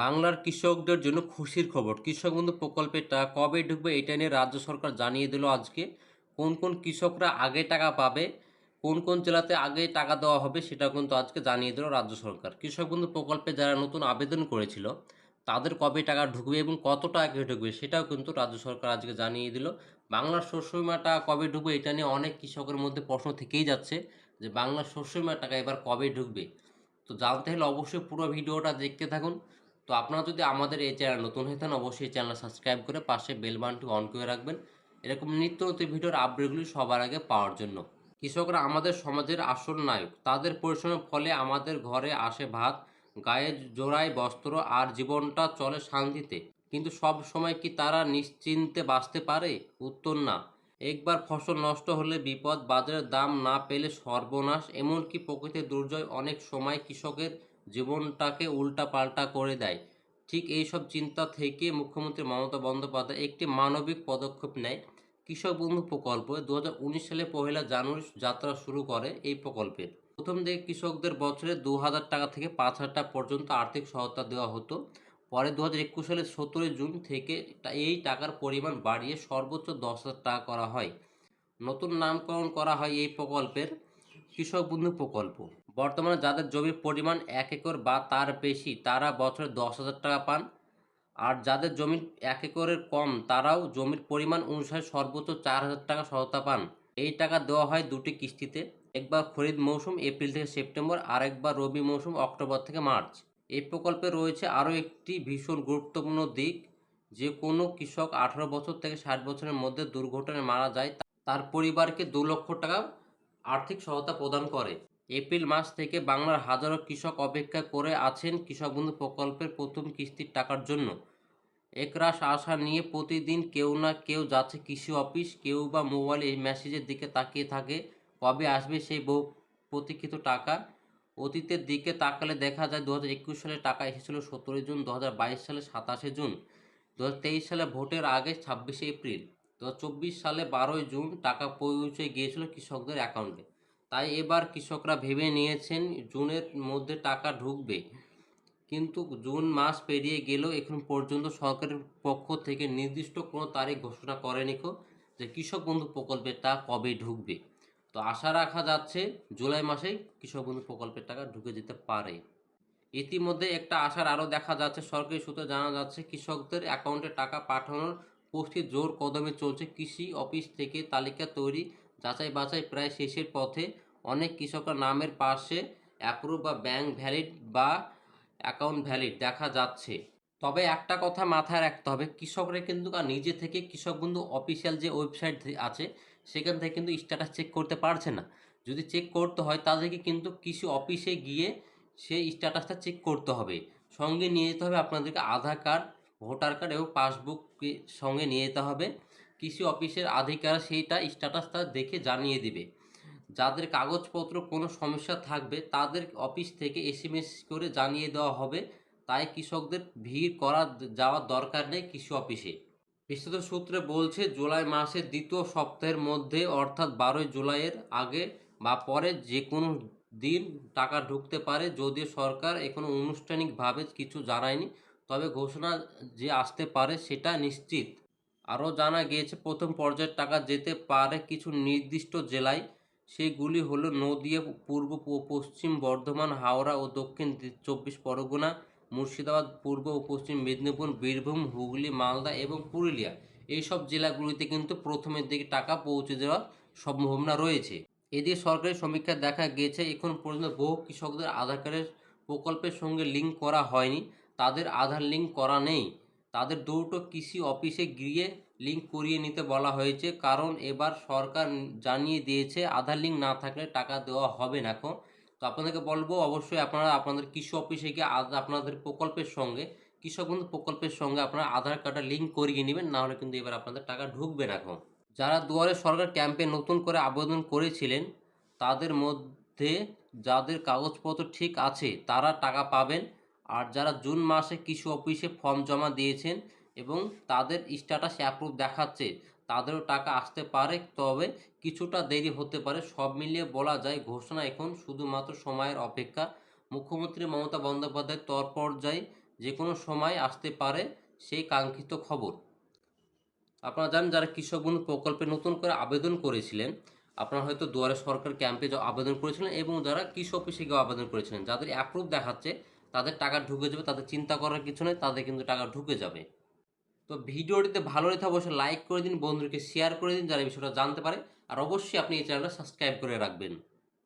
বাংলার কৃষকদের জন্য খুশির খবর। কৃষক বন্ধু প্রকল্পের টাকা কবে ঢুকবে এটা নিয়ে রাজ্য সরকার জানিয়ে দিল আজকে। কোন কোন কৃষকরা আগে টাকা পাবে, কোন কোন জেলাতে আগে টাকা দেওয়া হবে সেটা কিন্তু আজকে জানিয়ে দিল রাজ্য সরকার। কৃষক বন্ধু প্রকল্পে যারা নতুন আবেদন করেছিল, তাদের কবে টাকা ঢুকবে এবং কত টাকা ঢুকবে সেটাও কিন্তু রাজ্য সরকার আজকে জানিয়ে দিল। বাংলার শস্য বিমা টাকা কবে ঢুকবে এটা নিয়ে অনেক কৃষকের মধ্যে প্রশ্ন থেকেই যাচ্ছে যে বাংলার শস্য বিমা টাকা এবার কবে ঢুকবে। তো জানতে হলে অবশ্যই পুরো ভিডিওটা দেখতে থাকুন। তো আপনারা যদি আমাদের এই চ্যানেল নতুন হয়ে থাকেন, অবশ্যই চ্যানেল সাবস্ক্রাইব করে পাশে বেল অন করে রাখবেন। এরকম নিত্য নতুন ভিডিওর আপডেটগুলি সবার আগে পাওয়ার জন্য। কৃষকরা আমাদের সমাজের আসল নায়ক। তাদের পরিশ্রমের ফলে আমাদের ঘরে আসে ভাত, গায়ে জোড়ায় বস্ত্র আর জীবনটা চলে শান্তিতে। কিন্তু সব সময় কি তারা নিশ্চিন্তে বাঁচতে পারে? উত্তর না। একবার ফসল নষ্ট হলে বিপদ, বাজারের দাম না পেলে সর্বনাশ। এমনকি প্রকৃতির দুর্জয় অনেক সময় কৃষকের জীবনটাকে উল্টাপাল্টা করে দেয়। ঠিক এই সব চিন্তা থেকে মুখ্যমন্ত্রী মমতা বন্দ্যোপাধ্যায় একটি মানবিক পদক্ষেপ নেয়। কৃষক বন্ধু প্রকল্প দু হাজার উনিশ সালে পহেলা জানুয়ারি যাত্রা শুরু করে এই প্রকল্পের। প্রথম দিকে কৃষকদের বছরে দু হাজার টাকা থেকে পাঁচ হাজার টাকা পর্যন্ত আর্থিক সহায়তা দেওয়া হতো। পরে দু হাজার একুশ সালের সতেরোই জুন থেকে এই টাকার পরিমাণ বাড়িয়ে সর্বোচ্চ দশ হাজার টাকা করা হয়। নতুন নামকরণ করা হয় এই প্রকল্পের কৃষক বন্ধু প্রকল্প। বর্তমানে যাদের জমির পরিমাণ এক একর বা তার বেশি, তারা বছরে দশ হাজার টাকা পান। আর যাদের জমি এক একরের কম, তারাও জমির পরিমাণ অনুসারে সর্বোচ্চ চার হাজার টাকা সহায়তা পান। এই টাকা দেওয়া হয় দুটি কিস্তিতে, একবার খরিদ মৌসুম, এপ্রিল থেকে সেপ্টেম্বর আর একবার রবি মৌসুম, অক্টোবর থেকে মার্চ। এই প্রকল্পে রয়েছে আরও একটি ভীষণ গুরুত্বপূর্ণ দিক, যে কোনো কৃষক আঠারো বছর থেকে ষাট বছরের মধ্যে দুর্ঘটনায় মারা যায়, তার পরিবারকে দু লক্ষ টাকা আর্থিক সহায়তা প্রদান করে। এপ্রিল মাস থেকে বাংলার হাজারো কৃষক অপেক্ষা করে আছেন কৃষক বন্ধু প্রকল্পের প্রথম কিস্তির টাকার জন্য। একরাশ আশা নিয়ে প্রতিদিন কেউ না কেউ যাচ্ছে কৃষি অফিস, কেউ বা মোবাইলে এই মেসেজের দিকে তাকিয়ে থাকে। কবে আসবে সেই বহু প্রতীক্ষিত টাকা? অতীতের দিকে তাকালে দেখা যায় দু একুশ সালে টাকা এসেছিল সতেরোই জুন দু হাজার বাইশ সালে সাতাশে জুন দু হাজার তেইশ সালে ভোটের আগে ছাব্বিশে এপ্রিল দু হাজার চব্বিশ সালে বারোই জুন টাকা পৌঁছে গিয়েছিল কৃষকদের অ্যাকাউন্টে। তাই এবার কৃষকরা ভেবে নিয়েছেন জুনের মধ্যে টাকা ঢুকবে। কিন্তু জুন মাস পেরিয়ে গেলেও এখন পর্যন্ত সরকারের পক্ষ থেকে নির্দিষ্ট কোনো তারিখ ঘোষণা করেনি যে কৃষক বন্ধু প্রকল্পের টাকা কবে ঢুকবে। তো আশা রাখা যাচ্ছে জুলাই মাসেই কৃষক বন্ধু প্রকল্পের টাকা ঢুকে যেতে পারে। ইতিমধ্যে একটা আশার আরও দেখা যাচ্ছে, সরকারি সূত্রে জানা যাচ্ছে, কৃষকদের অ্যাকাউন্টে টাকা পাঠানোর প্রস্তুতি জোর কদমে চলছে কৃষি অফিস থেকে তালিকা তৈরি যাচাই বাছাই প্রায় শেষের পথে অনেক কৃষকের নামের পাশে অ্যাপ্রুভ বা ব্যাংক ভ্যালিড বা অ্যাকাউন্ট ভ্যালিড দেখা যাচ্ছে। তবে একটা কথা মাথায় রাখতে হবে, কৃষকরা কিন্তু নিজে থেকে কৃষক বন্ধু অফিসিয়াল যে ওয়েবসাইট আছে, সেখান থেকে কিন্তু স্ট্যাটাস চেক করতে পারছে না। যদি চেক করতে হয়, তাদেরকে কিন্তু কৃষি অফিসে গিয়ে সেই স্ট্যাটাসটা চেক করতে হবে। সঙ্গে নিয়ে যেতে হবে আপনাদেরকে আধার কার্ড ভোটার কার্ড এবং পাসবুক সঙ্গে নিয়ে যেতে হবে। কৃষি অফিসের আধিকার সেইটা স্ট্যাটাসটা দেখে জানিয়ে দিবে। যাদের কাগজপত্র কোনো সমস্যা থাকবে, তাদের অফিস থেকে এসএমএস করে জানিয়ে দেওয়া হবে। তাই কৃষকদের ভিড় করা যাওয়ার দরকার নেই কৃষি অফিসে। বিস্তৃত সূত্রে বলছে, জুলাই মাসের দ্বিতীয় সপ্তাহের মধ্যে অর্থাৎ বারোই জুলাইয়ের আগে বা পরে যে কোনো দিন টাকা ঢুকতে পারে। যদিও সরকার এখনও আনুষ্ঠানিকভাবে কিছু জানায়নি, তবে ঘোষণা যে আসতে পারে সেটা নিশ্চিত। আরও জানা গিয়েছে, প্রথম পর্যায়ের টাকা যেতে পারে কিছু নির্দিষ্ট জেলায়। সেগুলি হলো নদিয়া, পূর্ব পশ্চিম বর্ধমান, হাওড়া ও দক্ষিণ চব্বিশ পরগনা, মুর্শিদাবাদ, পূর্ব ও পশ্চিম মেদিনীপুর, বীরভূম, হুগলি, মালদা এবং পুরুলিয়া। এইসব জেলাগুলিতে কিন্তু প্রথমের দিকে টাকা পৌঁছে দেওয়ার সম্ভাবনা রয়েছে। এদিকে সরকারি সমীক্ষায় দেখা গিয়েছে, এখন পর্যন্ত বহু কৃষকদের আধার কার্ডের প্রকল্পের সঙ্গে লিঙ্ক করা হয়নি। তাদের আধার লিঙ্ক করা নেই। তাদের দুটো কৃষি অফিসে গিয়ে লিঙ্ক করিয়ে নিতে বলা হয়েছে। কারণ এবার সরকার জানিয়ে দিয়েছে, আধার লিঙ্ক না থাকলে টাকা দেওয়া হবে না এখন। তো আপনাদেরকে বলব, অবশ্যই আপনারা আপনাদের কৃষি অফিসে গিয়ে আপনাদের প্রকল্পের সঙ্গে, কৃষক বন্ধু প্রকল্পের সঙ্গে আপনারা আধার কার্ডটা লিঙ্ক করিয়ে নেবেন নাহলে কিন্তু এবার আপনাদের টাকা ঢুকবে না এখন। যারা দুয়ারে সরকার ক্যাম্পে নতুন করে আবেদন করেছিলেন, তাদের মধ্যে যাদের কাগজপত্র ঠিক আছে, তারা টাকা পাবেন। আর যারা জুন মাসে কৃষি অফিসে ফর্ম জমা দিয়েছেন এবং তাদের স্ট্যাটাস অ্যাপ্রুভ দেখাচ্ছে, তাদেরও টাকা আসতে পারে, তবে কিছুটা দেরি হতে পারে, সব মিলিয়ে বলা যায় ঘোষণা এখন শুধুমাত্র সময়ের অপেক্ষা। মুখ্যমন্ত্রী মমতা বন্দ্যোপাধ্যায় তর পর্যায়ে যে কোনো সময় আসতে পারে সেই কাঙ্ক্ষিত খবর। আপনারা জানেন যারা কৃষক বন্ধু প্রকল্পে নতুন করে আবেদন করেছিলেন, আপনারা হয়তো দুয়ারে সরকার ক্যাম্পে আবেদন করেছিলেন এবং যারা কৃষি অফিসে গিয়ে আবেদন করেছিলেন, যাদের অ্যাপ্রুভ দেখাচ্ছে তাদের টাকা ঢুকে যাবে, তাদের চিন্তা করার কিছু নেই, তাদের কিন্তু টাকা ঢুকে যাবে। তো ভিডিওটিতে ভালো থাকে অবশ্যই লাইক করে দিন বন্ধুকে শেয়ার করে দিন, যারা বিষয়টা জানতে পারে। আর অবশ্যই আপনি এই চ্যানেলটা সাবস্ক্রাইব করে রাখবেন।